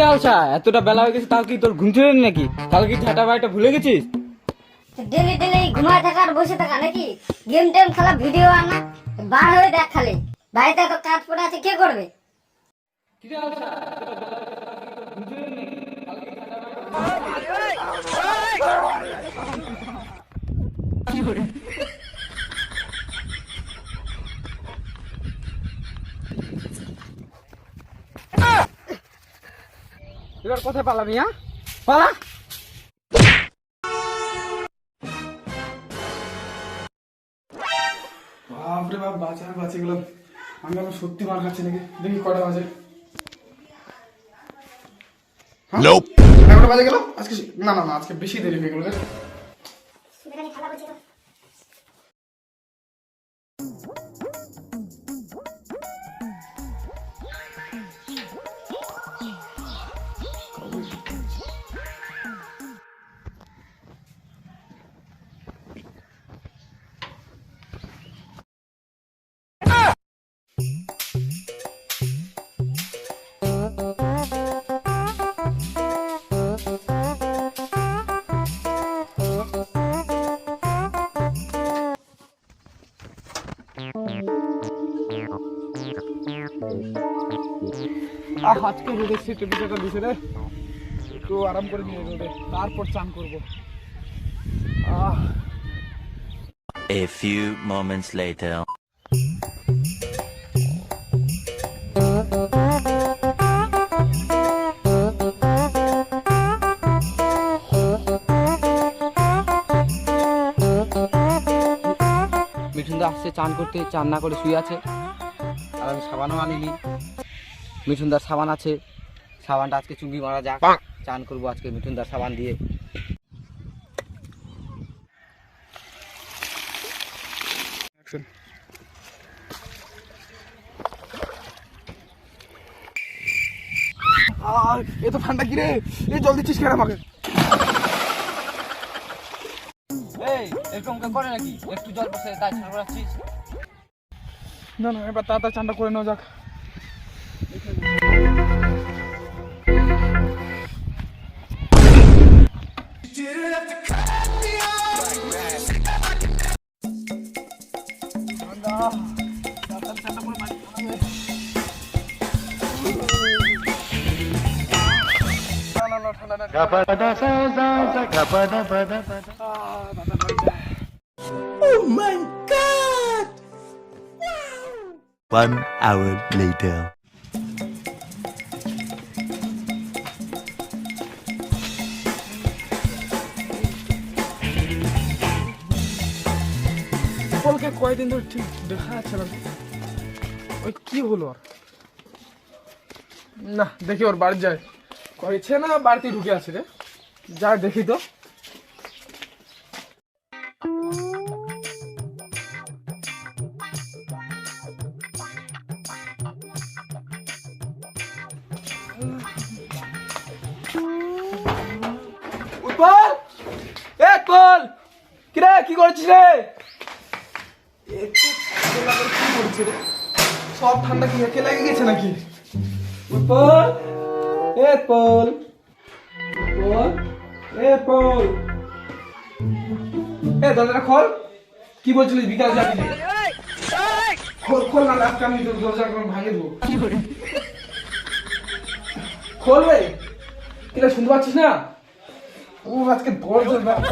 কিরে আলসা এতটা বেলা হয়ে গেছে তাও কি তোর ঘুম ছিল নাকি? কাল কি ঝাঁটা বাড়িটা ভুলে গেছিস? ডেলি ডেলি ঘুমায় থাকা আর বসে থাকা নাকি? গেম টেম খেলা ভিডিও আনা বার হয়ে দেখ খালি। বাড়িতে এত কাজ পড়ে আছে কে করবে? কিরে আলসা এবার কোথায় পালাবি হ্যাঁ পালা? বাপরে বাপ বাঁচা আর বাঁচে গেলাম। আমি এখন সত্যি মার খাচ্ছি নাকি? দেখি কটা বাজে। হ্যাঁ? এগারোটা বাজে গেল? আজকে না না না আজকে বেশি দেরি হয়ে গেল রে। আজকে রোদে শীত বিষয়টা দিছে রে। একটু আরাম করে নিয়ে রোদে তারপর চান করব। আহ। A few moments later. মিঠুনদা আসছে চান করতে চান না করে শুয়ে আছে। আর আমি সাবানও আনিনি। মিঠুনদার সাবান আছে। সাবানটা আজকে চুঙ্গি মারা যাক। চান করব আজকে মিঠুনদার সাবান দিয়ে। এ তো ঠান্ডা কি রে? এ জল দিচ্ছিস কেন আমাকে? এই এরকম করে নাকি? একটু জল বসে তাই ছাড় না না এবার তাড়াতাড়ি চানটা করে নেওয়া যাক। না, না, ঠান্ডা না, ঠান্ডা না। আহ, দাদা, বাড়ি যা। One hour later. সকলকে কয়েকদিন ধরে ঠিক দেখা যাচ্ছে না ওই কি হলো আর না দেখি ওর বাড়ি যায় কয়েছে না বাড়িতে ঢুকে আছে রে? যা দেখি তো। উৎপল! এ উৎপল! কিরে, কি করছিস রে? করছে সব ঠান্ডা কি একে লেগে গেছে নাকি? উৎপল! এ উৎপল উৎপল এ দরজাটা খোল। কি বলছিলিস বিকাশ যাবি? খোল খোল না আজকে আমি তোর দরজা ভাঙে দেবো। খোল রে। শুনতে পাচ্ছিস না? ও আজকে দরজা না-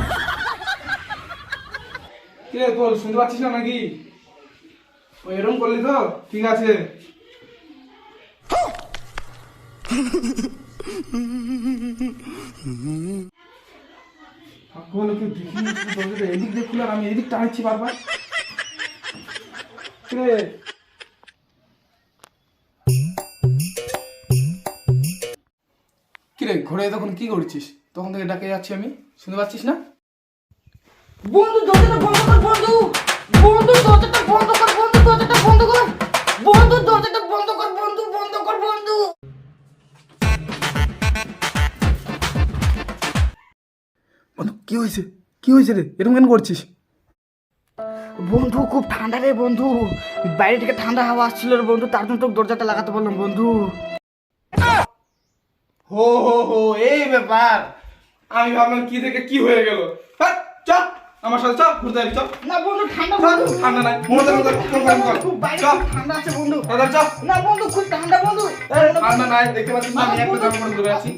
কিরে বল শুনতে পাচ্ছিস না নাকি? ও এরকম করলি তো? ঠিক আছে। ভাগ্য হলো কেউ দেখিনি দরজাটা এদিক দিয়ে খুলে আর আমি এদিক টানছি বারবার। কিরে ঘরে তখন কি করছিস? তখন থেকে ডাকে যাচ্ছি আমি। শুনতে পাচ্ছিস না? বন্ধু, দরজাটা বন্ধ কর, বন্ধু। বন্ধু, দরজাটা বন্ধ কর, বন্ধু, দরজাটা বন্ধ কর। বন্ধু, দরজাটা বন্ধ কর, বন্ধু, বন্ধ কর। কি হয়েছে? কি হয়েছে রে? এরকম কেন করছিস? বন্ধু খুব ঠান্ডা রে বন্ধু। বাইরে থেকে ঠান্ডা হাওয়া আসছিল রে বন্ধু তার জন্য তোকে দরজাটা লাগাতে বললাম বন্ধু। হো হো হো এই ব্যাপার। আমি ভাবলাম কি থেকে কি হয়ে গেল। হ্যাঁ চ আমার সাথে চ ঘুরতে যাবি চ না বন্ধু ঠান্ডা বন্ধু। ঠান্ডা নাই কর খুব বাইরে চ ঠান্ডা আছে বন্ধু। দাদা চ না বন্ধু খুব ঠান্ডা বন্ধু। ঠান্ডা নাই দেখতে পাচ্ছিস না আমি একটা জামা পরে ধরে আছি।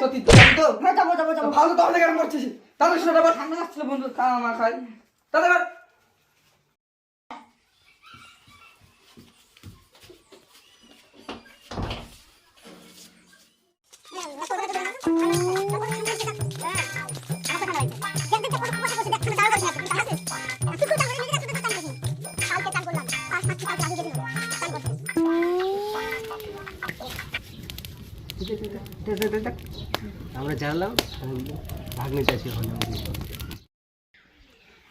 সত্যি তো তো? হ্যাঁ যাব যাব যাব ভালো তাহলে কেন করছিস তাহলে সেটা আবার ঠান্ডা লাগছিল বন্ধু খা মা খাই। তাহলে এবার আমরা জানলাম ভাগ্নে চাষি হলাম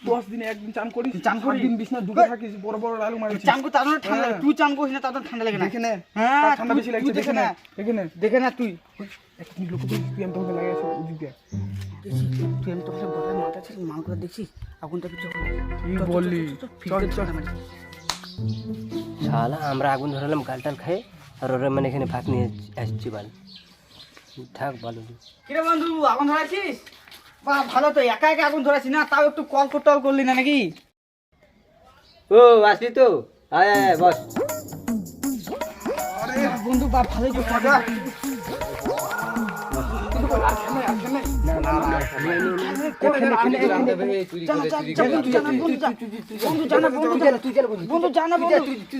দশ দিনে একদিন চান করিস চান করি? দিন বিছনা ডুবে থাকিস বড় বড় আলু মারিস চান করতে তার ঠান্ডা হ্যাঁ। তুই চান করিস না তার ঠান্ডা লাগে না। দেখে হ্যাঁ, ঠান্ডা বেশি তুই লাগছে দেখে নে। দেখে নে দেখে না তুই। তুই লোক তুই আমি তোকে ওদিক দিয়ে তুই আমি তোর সাথে মাথা ছিল মান করে দেখছিস? আগুনটা কিছু হবে কি বললি? চল চল শালা আমরা আগুন ধরালাম গালটাল খাই আর ওরা মানে এখানে ভাগ নিয়ে আসছি বাল। থাক ভালো কিরে বন্ধু আগুন ধরাছিস বাহ ভালো তো একা একা আগুন ধরাছিস না তাও একটু কল টল করলি না নাকি ও আসলি তো আয় আয় আয়, বস বন্ধু বা ভালোই তো মজা বন্ধু জানা বন্ধু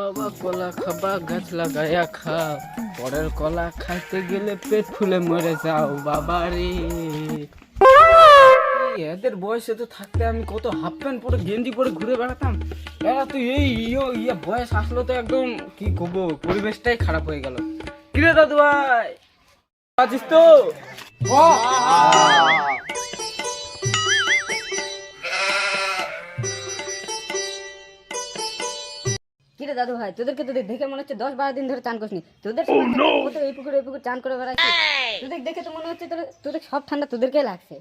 বাবা কলা খাবা, গাছ লাগায়া খাও। পরের কলা খাইতে গেলে পেট ফুলে মরে যাও বাবা রে। এদের বয়সে তো থাকতে আমি কত হাফ প্যান্ট পরে গেঞ্জি পরে ঘুরে বেড়াতাম। এরা তো এই ইয়ে ইয়ে বয়স আসলো তো একদম, কি করব, পরিবেশটাই খারাপ হয়ে গেল। কিরে দাদু ভাই আছিস তো? কিরে দাদু ভাই তোদেরকে তোদের দেখে মনে হচ্ছে দশ বারো দিন ধরে চান করিস তোদের এই পুকুরে এই পুকুর চান করে বেড়াচ্ছে তোদের দেখে তো মনে হচ্ছে তোদের তোদের সব ঠান্ডা তোদেরকে লাগছে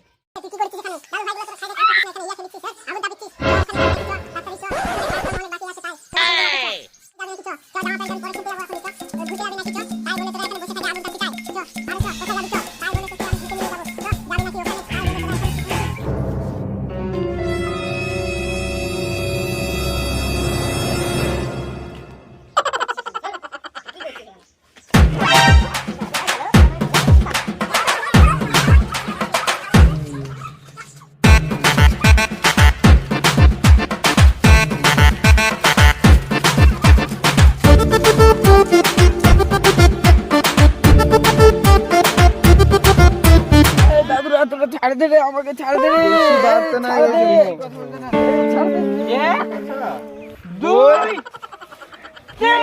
দাদু দে রে আমাকে ছাড় দে রে। ছাড় দে ছাড় দে। এক দুই। তিন